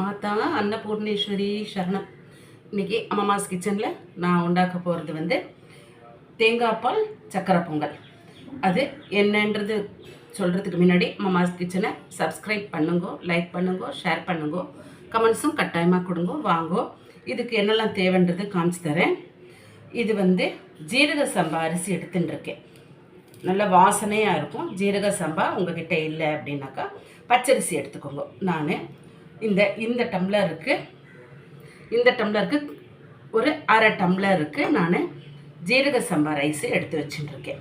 மாதா அன்னபூர்ணேஸ்வரி சரணம். இன்னைக்கு அம்மாஸ் கிச்சனில் நான் உண்டாக்க போகிறது வந்து தேங்காய் பால் சக்கரை பொங்கல். அது என்னன்றது சொல்கிறதுக்கு முன்னாடி அம்மாஸ் கிச்சனை சப்ஸ்கிரைப் பண்ணுங்க லைக் பண்ணுங்க ஷேர் பண்ணுங்க கமெண்ட்ஸும் கட்டாயமாக கொடுங்க வாங்கோ. இதுக்கு என்னெல்லாம் தேவைன்றது காமிச்சு தரேன். இது வந்து ஜீரக சம்பா அரிசி எடுத்துட்டுருக்கேன். நல்ல வாசனையாக இருக்கும். ஜீரக சம்பா உங்ககிட்ட இல்லை அப்படின்னாக்கா பச்சரிசி எடுத்துக்கோங்க. நான் இந்த இந்த டம்ளருக்கு இந்த டம்ளருக்கு ஒரு அரை டம்ளருக்கு நான் ஜீரக சம்பா ரைஸ் எடுத்து வச்சுட்டுருக்கேன்.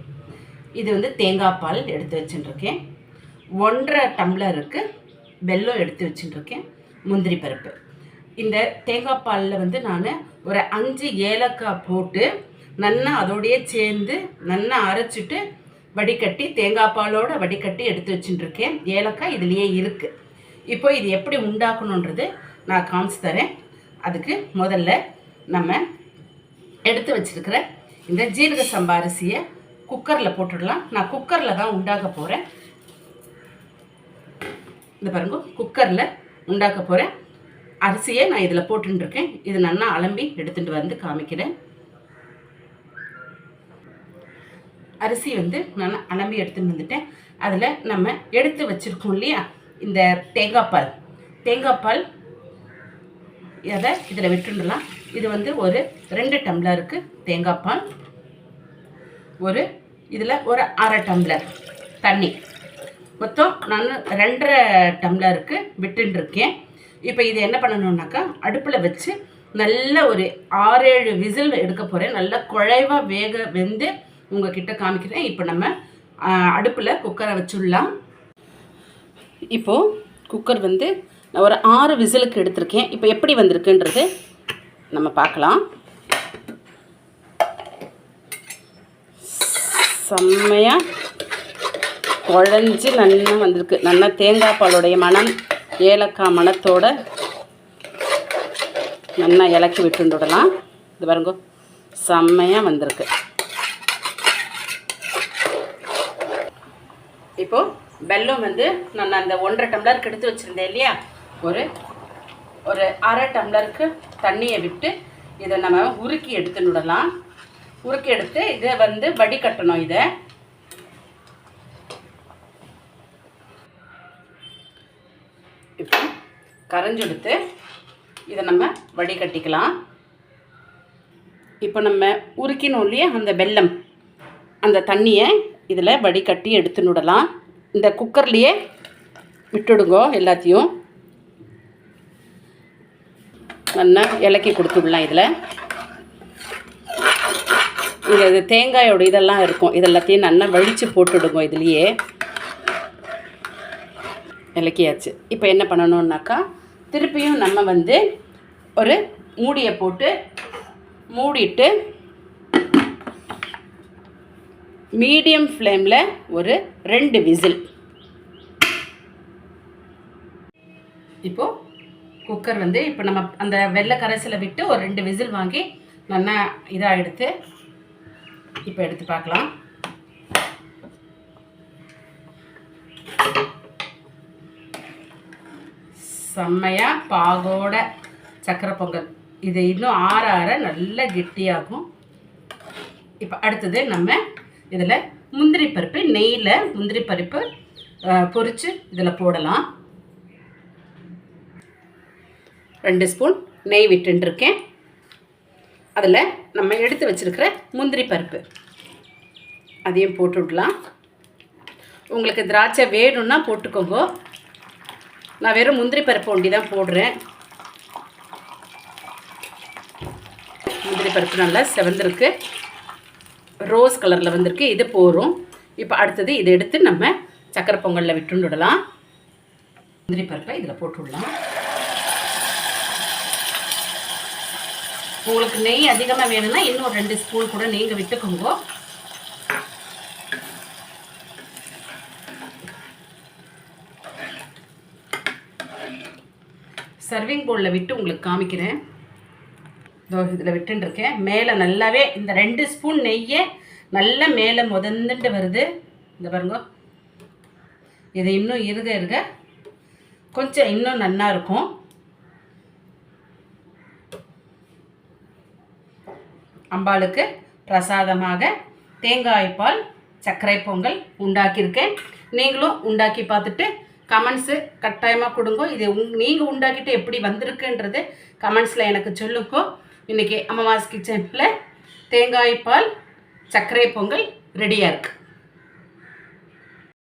இது வந்து தேங்காய் பால் எடுத்து வச்சுட்டுருக்கேன். ஒன்றரை டம்ளருக்கு வெல்லம் எடுத்து வச்சுட்டுருக்கேன். முந்திரி பருப்பு. இந்த தேங்காய் பாலில் வந்து நான் ஒரு அஞ்சு ஏலக்காய் போட்டு நல்லா அதோடயே சேர்ந்து நல்லா அரைச்சிட்டு வடிகட்டி தேங்காய் பாலோட வடிகட்டி எடுத்து வச்சுட்டுருக்கேன். ஏலக்காய் இதுலேயே இருக்குது இப்போ இது எப்படி உண்டாக்கணுன்றது நான் காமிச்சு தரேன். அதுக்கு முதல்ல நம்ம எடுத்து வச்சிருக்கிற இந்த ஜீரக சம்பா அரிசியை குக்கரில் போட்டுடலாம். நான் குக்கரில் தான் உண்டாக்க போகிறேன் இந்த பாருங்க குக்கரில் உண்டாக்க போகிறேன் அரிசியை நான் இதில் போட்டுருக்கேன் இது நல்லா அலம்பி எடுத்துகிட்டு வந்து காமிக்கிறேன். அரிசி வந்து நான் அலம்பி எடுத்துகிட்டு வந்துட்டேன். அதில் நம்ம எடுத்து வச்சுருக்கோம் இல்லையா? இந்த தேங்காய் பால். தேங்காய் பால் அதை இதில் விட்டுடலாம். இது வந்து ஒரு ரெண்டு டம்ளருக்கு தேங்காய் பால். ஒரு இதில் ஒரு அரை டம்ளர் தண்ணி. மொத்தம் நான் ரெண்டரை டம்ளருக்கு விட்டுருக்கேன் இப்போ இது என்ன பண்ணணுன்னாக்கா அடுப்பில் வச்சு நல்ல ஒரு ஆறேழு விசில் எடுக்க போகிறேன். நல்லா குழைவாக வேக வெந்து உங்ககிட்ட காமிக்கிறேன். இப்போ நம்ம அடுப்பில் குக்கரை வச்சுடலாம். இப்போது குக்கர் வந்து நான் ஒரு ஆறு விசிலுக்கு எடுத்திருக்கேன். இப்போ எப்படி வந்திருக்குன்றது நம்ம பார்க்கலாம். செம்மையாக குழஞ்சி நல்லா வந்திருக்கு. நல்லா தேங்காய் பாலுடைய மணம் ஏலக்காய் மணத்தோட நல்லா இலக்கி விட்டுடலாம் இது பாருங்க செம்மையாக வந்திருக்கு. இப்போது வெல்லம் வந்து நான் அந்த ஒன்றரை டம்ளருக்கு எடுத்து வச்சுருந்தேன் இல்லையா? ஒரு ஒரு அரை டம்ளருக்கு தண்ணியை விட்டு இதை நம்ம உருக்கி எடுத்து விடலாம் உருக்கி எடுத்து இதை வந்து வடிகட்டணும் இதை. இப்போ கரைஞ்செடுத்து இதை நம்ம வடிகட்டிக்கலாம். இப்போ நம்ம உருக்கினோம் இல்லையா அந்த வெல்லம் அந்த தண்ணியை இதில் வடிகட்டி எடுத்து விடலாம் இந்த குக்கர்லேயே விட்டுடுங்க எல்லாத்தையும். நல்லா இலக்கி கொடுத்துடலாம் இதில். இதில் இது தேங்காயோட இதெல்லாம் இருக்கும். இதெல்லாத்தையும் நல்லா வழித்து போட்டுடுங்க இதுலேயே. இலக்கியாச்சு. இப்போ என்ன பண்ணணுன்னாக்கா திருப்பியும் நம்ம வந்து ஒரு மூடியை போட்டு மூடிட்டு மீடியம் ஃப்ளேமில் ஒரு ரெண்டு விசில். இப்போது குக்கர் வந்து இப்போ நம்ம அந்த வெள்ளை கரைசலை விட்டு ஒரு ரெண்டு விசில் வாங்கி நல்லா இதாக எடுத்து இப்போ எடுத்து பார்க்கலாம். செம்மையாக பாகோட சக்கரை பொங்கல். இது இன்னும் ஆற ஆற நல்ல கெட்டியாகும். இப்போ அடுத்தது நம்ம இதில் முந்திரி பருப்பு நெய்யில் முந்திரி பருப்பு பொரித்து இதில் போடலாம். ரெண்டு ஸ்பூன் நெய் விட்டுருக்கேன் அதில் நம்ம எடுத்து வச்சுருக்கிற முந்திரி பருப்பு. அதையும் போட்டுவிடலாம் உங்களுக்கு திராட்சை வேணும்னா போட்டுக்கோங்க. நான் வெறும் முந்திரி பருப்பு ஒண்டி தான் போடுறேன். முந்திரி பருப்பு நல்லா செவந்திருக்கு. ரோஸ் கலரில் வந்திருக்கு. இது போகிறோம் இப்போ அடுத்தது இதை எடுத்து நம்ம சக்கரை பொங்கலில் விட்டு விடலாம் முந்திரி பருப்பை இதில் போட்டு விடலாம் உங்களுக்கு நெய் அதிகமாக வேணும்னா இன்னும் ரெண்டு ஸ்பூன் கூட நீங்கள் விட்டுக்கோங்க. சர்விங் பவுலில் விட்டு உங்களுக்கு காமிக்கிறேன். இதில் விட்டுருக்கேன் மேலே நல்லாவே இந்த ரெண்டு ஸ்பூன் நெய்யே நல்லா மேலே முதந்துட்டு வருது. இந்த பாருங்க. இது இன்னும் இருக இருக கொஞ்சம் இன்னும் நல்லா இருக்கும். அம்பாளுக்கு பிரசாதமாக தேங்காய் பால் சர்க்கரை பொங்கல் உண்டாக்கியிருக்கேன். நீங்களும் உண்டாக்கி பார்த்துட்டு கமெண்ட்ஸு கட்டாயமாக கொடுங்கோ. இது உங் நீங்கள் உண்டாக்கிட்டு எப்படி வந்திருக்குன்றது கமெண்ட்ஸில் எனக்கு சொல்லுக்கோ இன்றைக்கி அம்மாஸ் கிச்சனில் தேங்காய் பால் சர்க்கரை பொங்கல் ரெடியாக இருக்குது